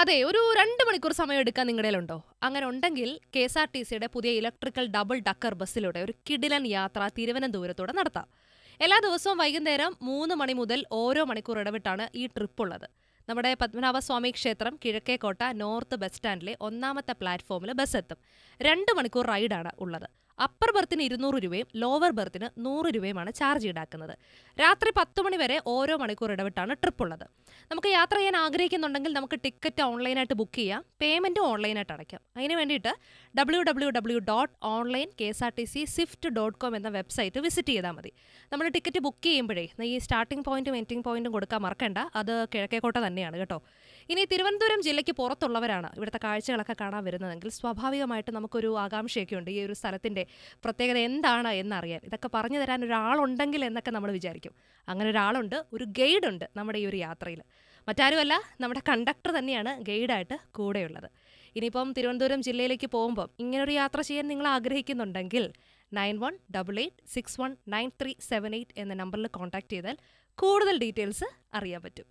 അതെ ഒരു രണ്ട് മണിക്കൂർ സമയം എടുക്കാൻ നിങ്ങളുടെ ഉണ്ടോ അങ്ങനെ ഉണ്ടെങ്കിൽ കെ എസ് ആർ ടി സിയുടെ പുതിയ ഇലക്ട്രിക്കൽ ഡബിൾ ഡക്കർ ബസ്സിലൂടെ ഒരു കിടിലൻ യാത്ര തിരുവനന്തപുരത്തൂടെ നടത്താം. എല്ലാ ദിവസവും വൈകുന്നേരം മൂന്ന് മണി മുതൽ ഓരോ മണിക്കൂർ ഇടവിട്ടാണ് ഈ ട്രിപ്പ് ഉള്ളത് നമ്മുടെ പത്മനാഭസ്വാമി ക്ഷേത്രം കിഴക്കേക്കോട്ട നോർത്ത് ബസ് സ്റ്റാൻഡിലെ ഒന്നാമത്തെ പ്ലാറ്റ്ഫോമിൽ ബസ് എത്തും. രണ്ട് മണിക്കൂർ റൈഡാണ് ഉള്ളത്. അപ്പർ ബർത്തിന് ഇരുന്നൂറ് രൂപയും ലോവർ ബർത്തിന് നൂറ് രൂപയുമാണ് ചാർജ് ഈടാക്കുന്നത്. രാത്രി പത്ത് മണി വരെ ഓരോ മണിക്കൂർ ഇടവിട്ടാണ് ട്രിപ്പ് ഉള്ളത് നമുക്ക് യാത്ര ചെയ്യാൻ ആഗ്രഹിക്കുന്നുണ്ടെങ്കിൽ നമുക്ക് ടിക്കറ്റ് ഓൺലൈനായിട്ട് ബുക്ക് ചെയ്യാം. പേയ്മെന്റും ഓൺലൈനായിട്ട് അടയ്ക്കാം. അതിന് വേണ്ടിയിട്ട് W W W dot online K S R T C swift dot com എന്ന വെബ്സൈറ്റ് വിസിറ്റ് ചെയ്താൽ മതി. നമ്മൾ ടിക്കറ്റ് ബുക്ക് ചെയ്യുമ്പോഴേ ഈ സ്റ്റാർട്ടിംഗ് പോയിന്റും എന്റിംഗ് പോയിന്റും കൊടുക്കാൻ മറക്കണ്ട. അത് കിഴക്കേക്കോട്ട തന്നെയാണ് കേട്ടോ. ഇനി തിരുവനന്തപുരം ജില്ലയ്ക്ക് പുറത്തുള്ളവരാണ് ഇവിടുത്തെ കാഴ്ചകളൊക്കെ കാണാൻ വരുന്നതെങ്കിൽ സ്വാഭാവികമായിട്ട് നമുക്കൊരു ആകാംക്ഷയൊക്കെ ഉണ്ട് ഈ ഒരു സ്ഥലത്തിന്റെ പ്രത്യേകത എന്താണ് എന്നറിയാൻ. ഇതൊക്കെ പറഞ്ഞു തരാൻ ഒരാളുണ്ടെങ്കിൽ എന്നൊക്കെ നമ്മൾ വിചാരിക്കും. അങ്ങനെ ഒരാളുണ്ട് ഒരു ഗൈഡുണ്ട് നമ്മുടെ ഈ ഒരു മറ്റാരുമല്ല നമ്മുടെ കണ്ടക്ടർ തന്നെയാണ് ഗൈഡായിട്ട് കൂടെയുള്ളത്. ഇനിയിപ്പം തിരുവനന്തപുരം ജില്ലയിലേക്ക് പോകുമ്പോൾ ഇങ്ങനൊരു യാത്ര ചെയ്യാൻ നിങ്ങൾ ആഗ്രഹിക്കുന്നുണ്ടെങ്കിൽ nine one double eight six one nine three seven eight എന്ന നമ്പറിൽ കോൺടാക്ട് ചെയ്താൽ കൂടുതൽ ഡീറ്റെയിൽസ് അറിയാൻ പറ്റും.